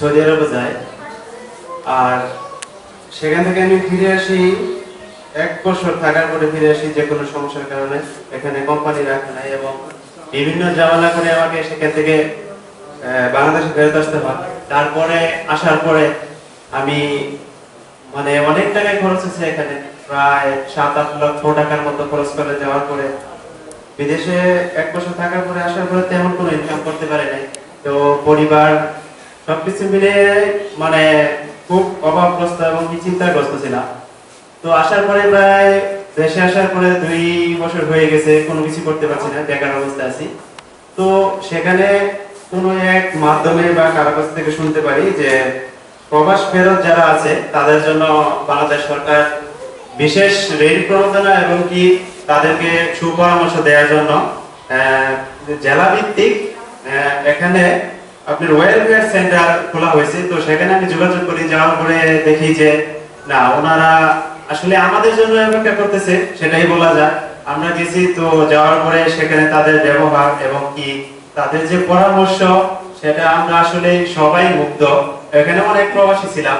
Saudi আরবে যাই আর সেখান থেকে আমি ফিরে আসি, এক বছর থাকার পরে ফিরে আসি যে কোনো সমস্যার কারণে। এখানে কোম্পানি রাখে নাই এবং বিভিন্ন ঝামেলা করে আমাকে সেখান থেকে বাংলাদেশে ফেরত আসতে হয়। তারপরে, আসার পরে আমি মানে অনেক টাকায় খরচ হয়েছে এখানে। প্রায় সাত আট লক্ষ টাকার মতো খরচ করে যাওয়ার পরে, বিদেশে এক বছর থাকার পরে আসার পরে তেমন কোনো ইনকাম করতে পারে নাই। তো পরিবার সবকিছু মিলে মানে খুব অভাবগ্রস্ত এবং কি চিন্তাগ্রস্ত ছিলাম। তো আসার পরে প্রায় দেশে আসার পরে দুই বছর হয়ে গেছে, কোনো কিছু করতে পারছি না, বেকার অবস্থায় আছি। তো সেখানে কোনো এক মাধ্যমে বা কারও কাছ থেকে শুনতে পারি যে প্রবাস ফেরত যারা আছে, তাদের জন্য বাংলাদেশ সরকার বিশেষ ঋণ প্রণোদনা এবং কি তাদেরকে সুপরামর্শ দেওয়ার জন্য জেলা ভিত্তিক এখানে আপনার ওয়েলফেয়ার সেন্টার খোলা হয়েছে, তো সেখানে আমি যোগাযোগ করি, যাওয়ার পরে দেখি যে, না, ওনারা আসলে আমাদের জন্য অপেক্ষা করতেছে, সেটাই বলা যায়। আমরা গেছি, তো যাওয়ার পরে সেখানে তাদের ব্যবহার এবং কি তাদের যে পরামর্শ, সেটা আমরা আসলে সবাই মুগ্ধ। এখানে অনেক প্রবাসী ছিলাম।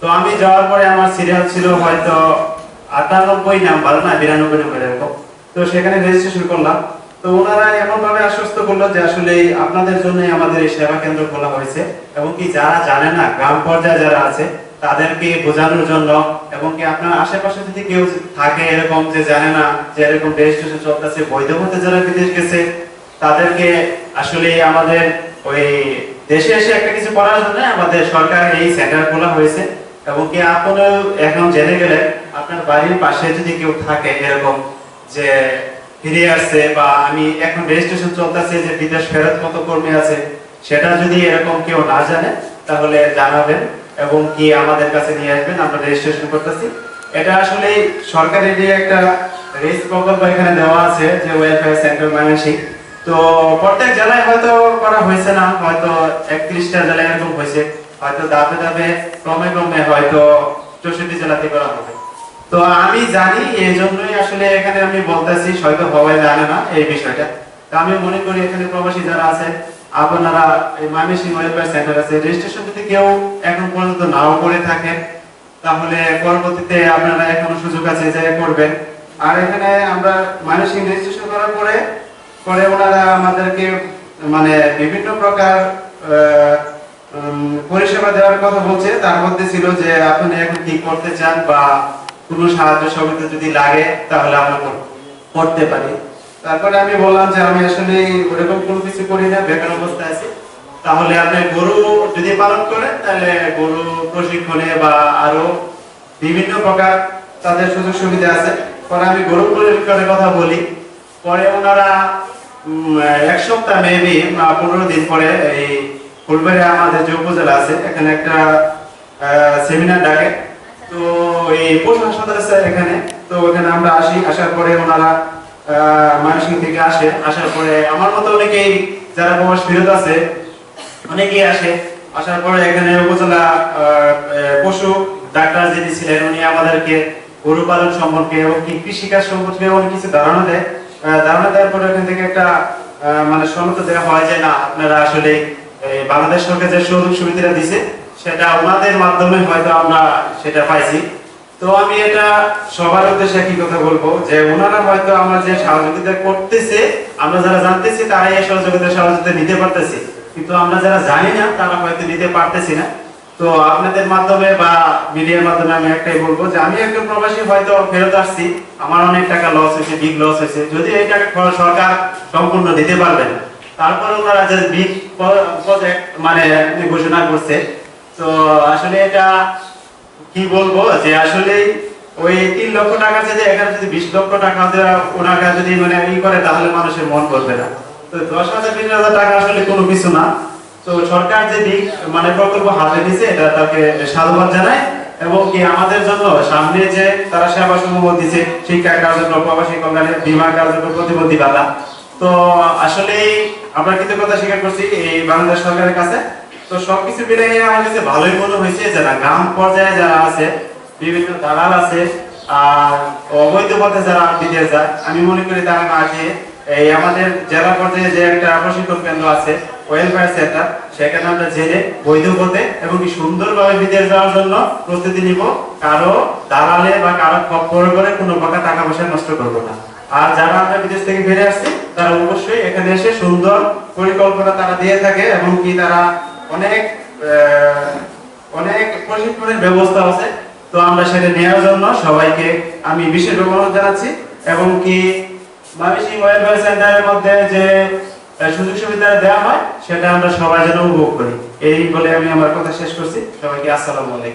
তো আমি যাওয়ার পরে আমার সিরিয়াল ছিল হয়তো আটানব্বই নাম্বার, না, বিরানব্বই নাম্বার এরকম। তো সেখানে রেজিস্ট্রেশন করলাম। তো ওনারা এমন ভাবে আশ্বস্ত করল যে আসলে আপনাদের জন্য আমাদের এই সেবা কেন্দ্র খোলা হয়েছে এবং কি যারা জানে না, গ্রাম পর্যায়ে যারা আছে, তাদেরকে বোঝানোর জন্য এবং কি আপনার আশেপাশে যদি কেউ থাকে এরকম যে জানে না যে এরকম রেজিস্ট্রেশন চলতেছে, বৈধ পথে যারা বিদেশ গেছে, তাদেরকে আসলে আমাদের ওই দেশে এসে একটা কিছু করার জন্য আমাদের সরকার এই সেন্টার খোলা হয়েছে এবং কি আপনিও এখন জেনে গেলে আপনার বাড়ির পাশে যদি কেউ থাকে এরকম যে ফিরে আসছে বা আমি এখন রেজিস্ট্রেশন চলতেছে যে বিদেশ ফেরত কত কর্মী আছে, সেটা যদি এরকম কেউ না জানে, তাহলে জানাবেন এবং কি আমাদের কাছে নিয়ে আসবেন, আমরা রেজিস্ট্রেশন করতেছি। এটা আসলে সরকারের যে একটা রেস প্রকল্প এখানে দেওয়া আছে, যে ওয়েলফেয়ার সেন্টার ময়মনসিংহ তো প্রত্যেক জেলায় হয়তো করা হয়েছে না, হয়তো একত্রিশটা জেলায় এরকম হয়েছে, হয়তো ধাপে ধাপে ক্রমে ক্রমে হয়তো চৌষট্টি জেলাতে করা হবে। তো আমি জানি এই জন্যই আসলে এখানে আমি বলতেছি, হয়তো সবাই জানে না এই বিষয়টা। তো আমি মনে করি এখানে প্রবাসী যারা আছে, আপনারা এই ময়মনসিংহ ওয়েলফেয়ার সেন্টার আছে রেজিস্ট্রেশন যদি কেউ এখন পর্যন্ত নাও করে থাকেন তাহলে পরবর্তীতে আপনারা এখনও সুযোগ আছে যে করবেন। আর এখানে আমরা ময়মনসিংহ রেজিস্ট্রেশন করার পরে পরে ওনারা আমাদেরকে মানে বিভিন্ন প্রকার পরিষেবা দেওয়ার কথা বলছে। তার মধ্যে ছিল যে আপনি এখন কি করতে চান বা কোনো সাহায্য সহযোগিতা যদি লাগে, তাহলে আমরা কর- করতে পারি। তারপরে আমি বললাম যে আমি আসলে ওরকম কোনো কিছু করি না, বেকার অবস্থায় আছি। তাহলে আপনি গরু যদি পালন করেন, তাহলে গরু প্রশিক্ষণে বা আরও বিভিন্ন প্রকার তাদের সুযোগ সুবিধা আছে। পরে আমি গরু প্রশিক্ষণের কথা বলি। পরে ওনারা এক সপ্তাহ মেবি পনেরো দিন পরে এই ফুলবাড়িয়া আমাদের যে উপজেলা আছে, এখানে একটা সেমিনার ডাকে। তো এই পশু হাসপাতাল আছে এখানে, তো ওখানে আমরা আসি, আসার পরে ওনারা মানসিক থেকে আসে, আসার পরে আমার মতো অনেকেই যারা প্রবাস ফিরত আছে, অনেকেই আসে, আসার পরে এখানে উপজেলা পশু ডাক্তার যিনি ছিলেন, উনি আমাদেরকে গরু পালন সম্পর্কে এবং কি কৃষিকাজ সম্পর্কে অনেক কিছু ধারণা দেয়। ধারণা দেওয়ার পরে এখান থেকে একটা মানে সনদ দেওয়া হয় যে, না, আপনারা আসলে বাংলাদেশ সরকার যে সুযোগ সুবিধাটা দিছে সেটা ওনাদের মাধ্যমে হয়তো আমরা সেটা পাইছি। তো আমি এটা সবার উদ্দেশ্যে একই কথা বলব যে ওনারা হয়তো আমরা যে সহযোগিতা করতেছে, আমরা যারা জানতেছি তারাই এই সহযোগিতা সহযোগিতা নিতে পারতেছি। কিন্তু আমরা যারা জানি না, তারা হয়তো নিতে পারতেছি না। তো আপনাদের মাধ্যমে বা মিডিয়ার মাধ্যমে আমি একটাই বলব যে আমি একজন প্রবাসী হয়তো ফেরত আসছি, আমার অনেক টাকা লস হয়েছে বিগ লস হয়েছে। যদি এই টাকা সরকার সম্পূর্ণ দিতে পারবেন, তারপরে ওনারা যে বিগ মানে ঘোষণা করছে তো আসলে এটা কি বলব যে আসলে ওই তিন লক্ষ টাকা এখানে যদি বিশ লক্ষ টাকা ওনাকে যদি মানে ই করে, তাহলে মানুষের মন করবে না। তো দশ হাজার, বিশ হাজার টাকা আসলে কোনো কিছু না। তো সরকার মানে প্রকল্প হাতে নিছে, এটা তাকে সাধুবাদ জানায় এবং কি আমাদের জন্য সামনে যে তারা সেবা সমূহ দিছে শিক্ষা কার্যক্রম, প্রবাসী কল্যাণে বীমা কার্যক্রম, প্রতিবন্ধী ভাতা তো আসলে আমরা কৃতজ্ঞতা স্বীকার করছি এই বাংলাদেশ সরকারের কাছে। তো সবকিছু মিলে আমার কাছে ভালোই মনে হয়েছে যারা গ্রাম পর্যায়ে যারা আছে, বিভিন্ন দালাল আছে, আর অবৈধ পথে যারা যায়, আমি মনে করি তারা এই আমাদের জেলা পর্যায়ে যে একটা প্রশিক্ষণ কেন্দ্র আছে ওয়েলফেয়ার সেন্টার সেখানে আমরা জেনে বৈধ পথে এবং কি সুন্দরভাবে বিদেশ যাওয়ার জন্য প্রস্তুতি নিব। কারও দালালে বা কারও খপ্পর করে কোনো প্রকার টাকা পয়সা নষ্ট করব না। আর যারা আমরা বিদেশ থেকে ফিরে আসছি, তারা অবশ্যই এখানে এসে সুন্দর পরিকল্পনা তারা দিয়ে থাকে এবং কি তারা অনেক অনেক প্রশিক্ষণের ব্যবস্থা আছে। তো আমরা সেটা নেওয়ার জন্য সবাইকে আমি বিশেষ অনুরোধ জানাচ্ছি। এবং কি ময়মনসিংহ ওয়েলফেয়ার সেন্টারের মধ্যে যে সুযোগ সুবিধা দেওয়া হয়, সেটা আমরা সবাই যেন উপভোগ করি। এই বলে আমি আমার কথা শেষ করছি। সবাইকে আসসালামু আলাইকুম।